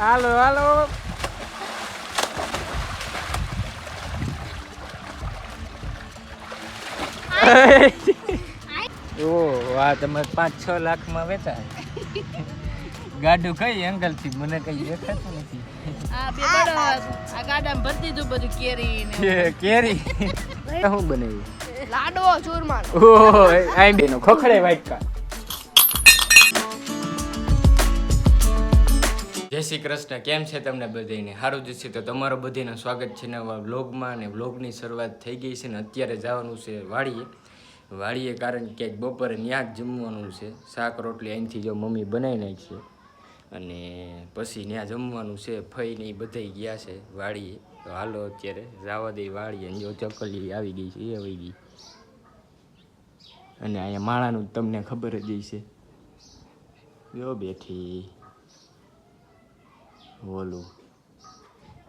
હાલો હાલો ઓ વાહ તમે પાંચ છ લાખમાં વેચાય. ગાડું કઈ એંગલથી મને કઈ દેખાતું નથી. આ બે આ ગાડામાં ભરી દીધું બધું કેરી ને કેરી? શું બનાવ્યું લાડવો ચૂરમાનો. ઓહો આઈ બેનો ખોખડે વાટકા. જય શ્રી કૃષ્ણ, કેમ છે તમને બધાને સારું જ છે. તો તમારો બધીને સ્વાગત છે નવા વ્લોગમાં અને વ્લોગની શરૂઆત થઈ ગઈ છે ને અત્યારે જવાનું છે વાડીએ. વાડીએ કારણ કે બપોરે ત્યાં જ જમવાનું છે. શાક, રોટલી અહીંથી જો મમ્મી બનાવી નાખીએ અને પછી ત્યાં જમવાનું છે, ફઈ ને એ બધાય ગયા છે વાડીએ. તો હાલો અત્યારે જવા દઈ વાડીએ જો ચકલી આવી ગઈ છે, એ આવી ગઈ. અને અહીંયા માળાનું તમને ખબર જ છે જો બેઠી. ઓલું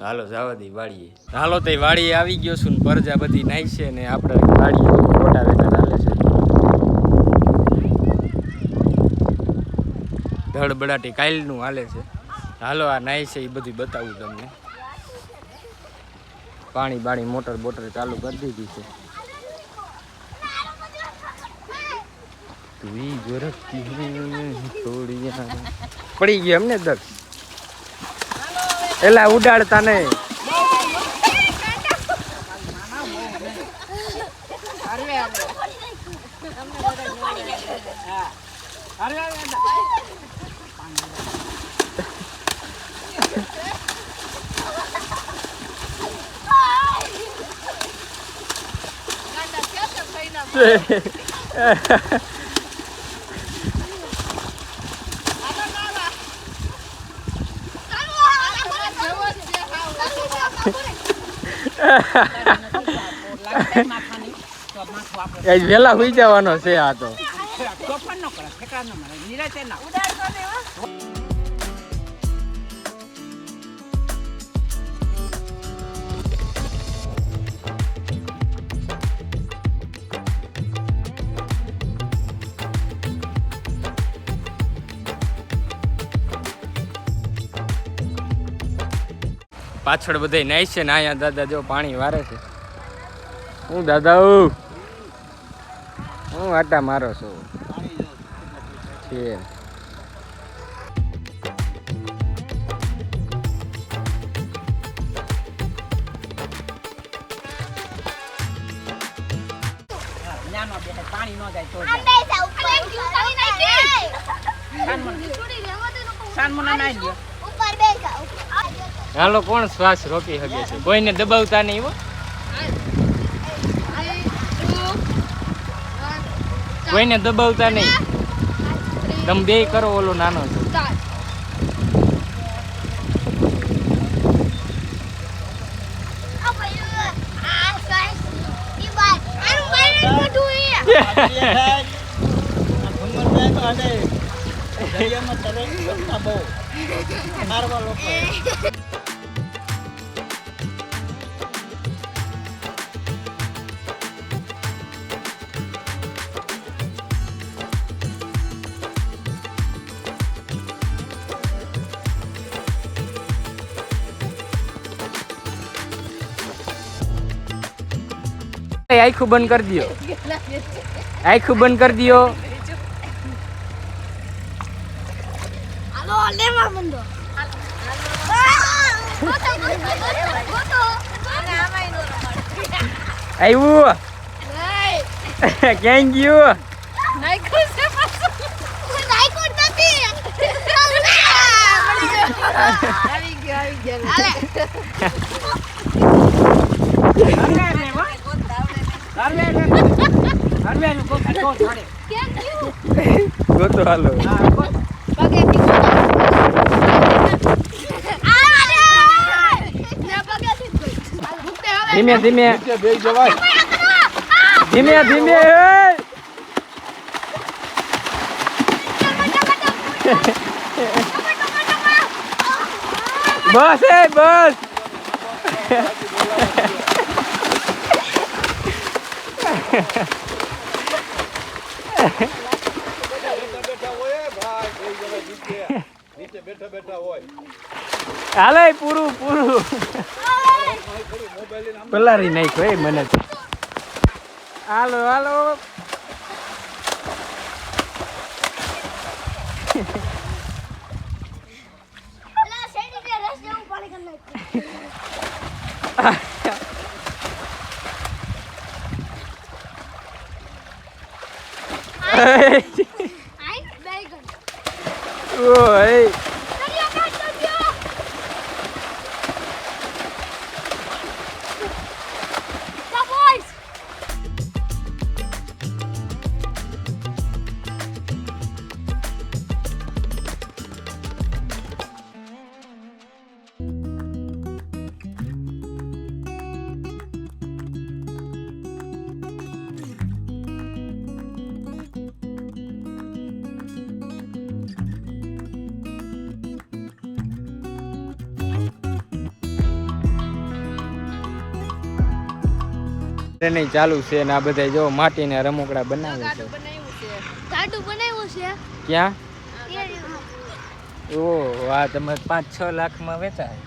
હાલો, જવા દઈ વાડીએ હાલો, તો વાડીએ આવી ગયો છું ને પરજા બધી નાઈ છે ને આપણે વાડીએ મોટા વેતર હાલે છે. ધડબડાટી કાયલનું હાલે છે. હાલો, આ નાઈ છે એ બધું બતાવું તમને. પાણી બાણી મોટર બોટર ચાલુ કરી દીધી છે. પડી ગયો એમને દર એલા ઉડાડતા નહીં. ગાડા થઈને વેલા હોઈ જવાનો છે આ તો. પાછળ બધાય નાય છે ને અહીંયા દાદા જો પાણી વારે છે. હું દાદા હું હું આટા મારો છું. છે પાણી ન જાય તો સાનમુના નાઈ લ્યો. હાલો, કોણ શ્વાસ રોકી શકે છે? કોઈને દબાવતા નહીં હો. કોઈને દબાવતા નહીં. તમે બે કરો, ઓલો નાનો છે. એ આખું બંધ કરી દો આખું બંધ કરી દો હાલો લેવા મંડો આવ્યું ક્યાં ગયું? આવી ગયો આવી ગયો. ગોતો હાલો. ધીમે ધીમે. ધીમે ધીમે એ! બસ એ બસ. હાલે પૂરું પૂરું. પલારી નાખ્યો એ મને હાલો હાલો. અલા બેગન ઓય નહીં ચાલુ છે ને આ બધા જો માટીના રમકડા બનાવે છે. બનાવ્યું છે. ગાડું બનાવ્યું છે? ક્યાં? ઓ આ તમે પાંચ છ લાખમાં વેચાય.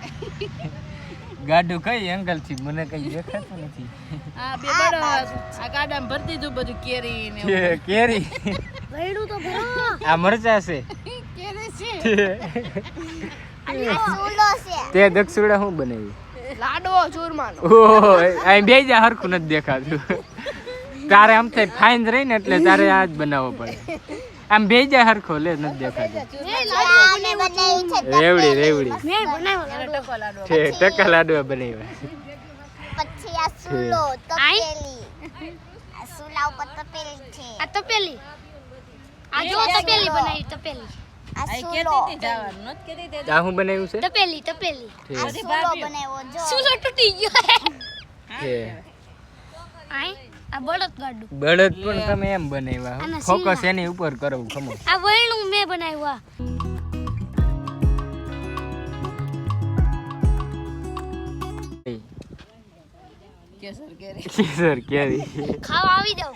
ગાડું કઈ એંગલથી મને કઈ દેખાતું નથી. આ બે બડો આ ગાડામાં બધું કેરી ને કે- કેરી? ભેડું તો ભરો. આ મરચા છે. કેરી છે. અને આ સોલો છે. તે દક્ષુડા શું બનાવ્યું લાડવો ચૂરમાનો. ઓહો અહીં બે જા હરખું નથી દેખાતું. તારે આમ થાય ફાઇન રહી ને એટલે તારે આ જ બનાવવો પડે. આમ બે જા હરખો લે નથી દેખાતું. લાડુ રેવડી રેવડી. છે ટકા લાડવા. બનાવ્યા. પછી આ સુલો તપેલી. આ સુલા ઉપર તપેલી છે. આ તપેલી. આ જો તપેલી બનાવી તપેલી. આ આ સુલો. કેતી હતી જવાનું નત કેતી તે આ શું બનાવ્યું છે? તપેલી તપેલી. આ સુલો બનાવ્યો જો. સુલો તૂટી ગયો છે આઈ આ બળદ ગાડું. બળદ પણ તમે એમ બનાવ્યા ફોકસ એની ઉપર કરો ખમો. આ વળણું મેં બનાવ્યું કેસર કેરી. ખાવા આવી જાવ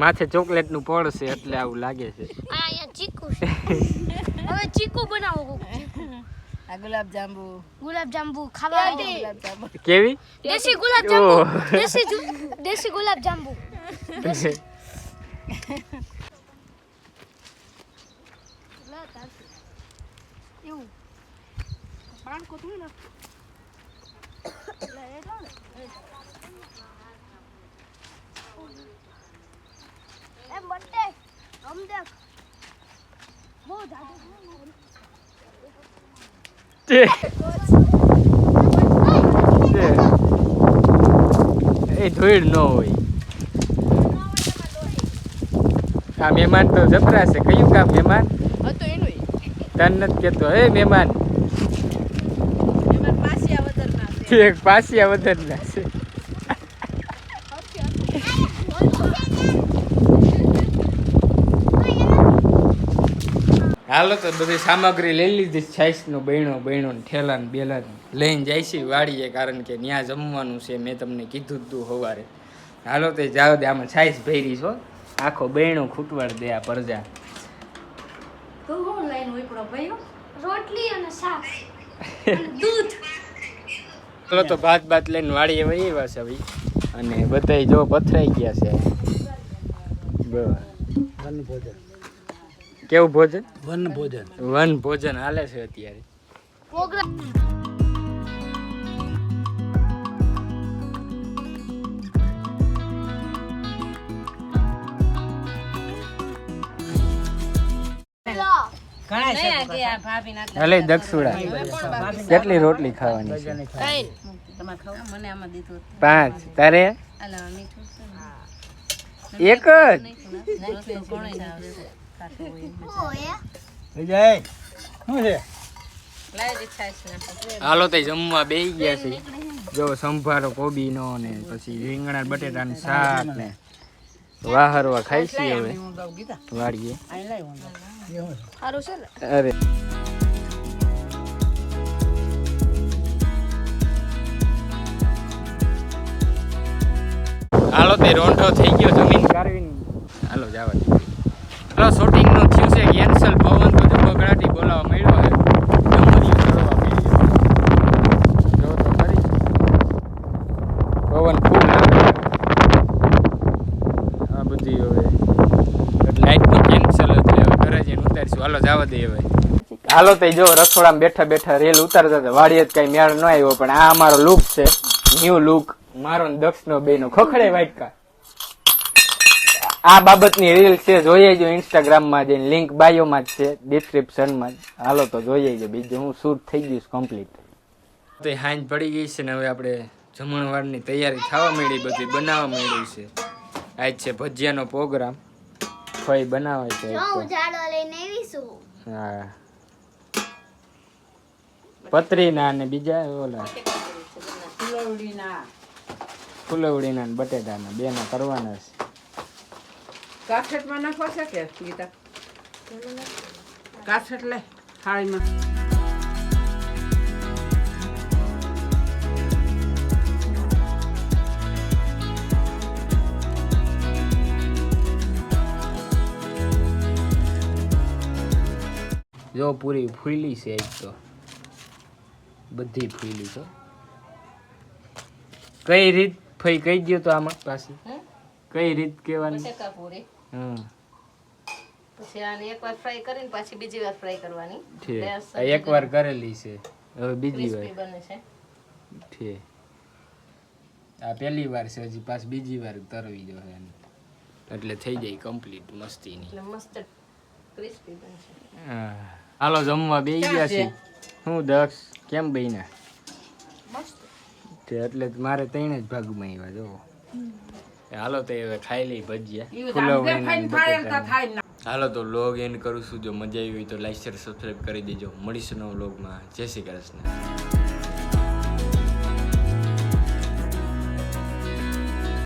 માથે ચોકલેટનું પડશે એટલે આવું લાગે છે. ચીકુ છે હવે ચીકુ બનાવો કોક. આ ગુલાબ જાંબુ. ગુલાબ જાંબુ ખાવા કેવી? દેશી ગુલાબ જાંબુ. દેશી દેશી ગુલાબ જાંબુ. એવું. એમ બટ્ટે. છે. એ ધૂળ ન હોય. આ મહેમાન તો જપરાશે છે. કયું કામ મહેમાન? તન નથી કેતો. હે મહેમાન. એમાં પાસિયા વધારના છે. હાલો તો બધી સામગ્રી લઈ લીધી છાઈસ નો બહેણો બહેણો ને ઠેલા ને બેલા લઈને જાય છે વાડીએ કારણ કે ત્યાં જમવાનું છે મેં તમને કીધું હતું તું સવારે. હાલો તો જાઓ દે આમાં છાઈસ ભેરી છો આખો બહેણો ખૂટવાડ દે આ પરજા. રોટલી અને શાક. દૂધ. ચાલો તો ભાત ભાત લઈને વાડીએ વહી છે ભાઈ અને બધાય જો પથરાઈ ગયા છે. બરાબર ભોજન. કેવું ભોજન? વન ભોજન. વન ભોજન હાલે છે અત્યારે. હાલે દક્ષુડા કેટલી રોટલી ખાવાની છે? કઈ. તમારે ખાવું મને આમાં દીધું પાંચ. તારે? એક જ? હોય. વિજય શું છે. હાલો તે જમવા બેસી ગયા છે. જો સંભારો કોબીનો ને પછી રીંગણા બટેટાનું શાક ને વાહરવા ખાઈ છીએ હવે. ને. અરે. હાલો તે રોંઢો થઈ ગયો જમીન. કાઢવીને હાલો જવા હાલો શૂટિંગનું થયું છે કેન્સલ પવન તો જો બગડાટી બોલાવા મળ્યો છે. આ બધી હવે લાઈટની કેન્સલ ઉતારીશું. હાલો, જવા દઈએ હવે. હાલો તો જો રસોડામાં બેઠા બેઠા રેલ ઉતારતા હતા. વાડીએ જ કઈ મેળ ન આવ્યો, પણ આ અમારો લુક છે. ન્યુ લુક મારો દક્ષનો બે નો ખખડે વાટકા આ બાબતની રીલ છે જોઈએ જો ઇન્સ્ટાગ્રામમાં જઈને લિંક બાયોમાં જ છે ડિસ્ક્રિપ્શનમાં હાલો તો જોઈએ જો બીજું હું શૂટ થઈ ગયું કમ્પ્લીટ તો હાંજ પડી ગઈ છે ને હવે આપણે જમણવારની તૈયારી થવા માંડી બધી બનાવવા માંડી છે. આજ છે ભજીયાનો પ્રોગ્રામ ફઈ બનાવે છે હા. પતરીના ને બીજા ઓલા. ફુલવડીના. ફુલવડીના બટેટાના બેના કરવાના છે. કાઠેટમાં નાખવા છે કે ગીતા? કાઠેટ લે થાળીમાં જો પૂરી ફૂલી છે એક તો. બધી ફૂલી તો કઈ રીત ફઈ કહી દો તો આમાં પાછી. કઈ રીત કહેવાની? હમ પછી આને એકવાર ફ્રાય કરીને પાછી બીજી વાર ફ્રાય કરવાની. ઠીક. એટલે એક વાર કરેલી છે. હવે બીજી વાર. બને છે. ઠીક. આ પહેલી વાર છે હજી પાછી બીજી વાર તરવી જોઈએ એને. એટલે થઈ જાય કમ્પ્લીટ મસ્તીની. એટલે મસ્ત ક્રિસ્પી બનશે હા. હાલો જમવા બે ગયા છે? હું દક્ષ કેમ બન્યા તે એટલે મારે ત્રણે જ ભાગમાં આવ્યા જો હાલો તો હવે ખાઈ લઈ ભજીયા. હાલો તો લોગ એન્ડ કરું છું. જો મજા આવી હોય તો લાઈક શેર સબસ્ક્રાઈબ કરી દેજો. મળીશું નવ લોગમાં જય શ્રી કૃષ્ણ.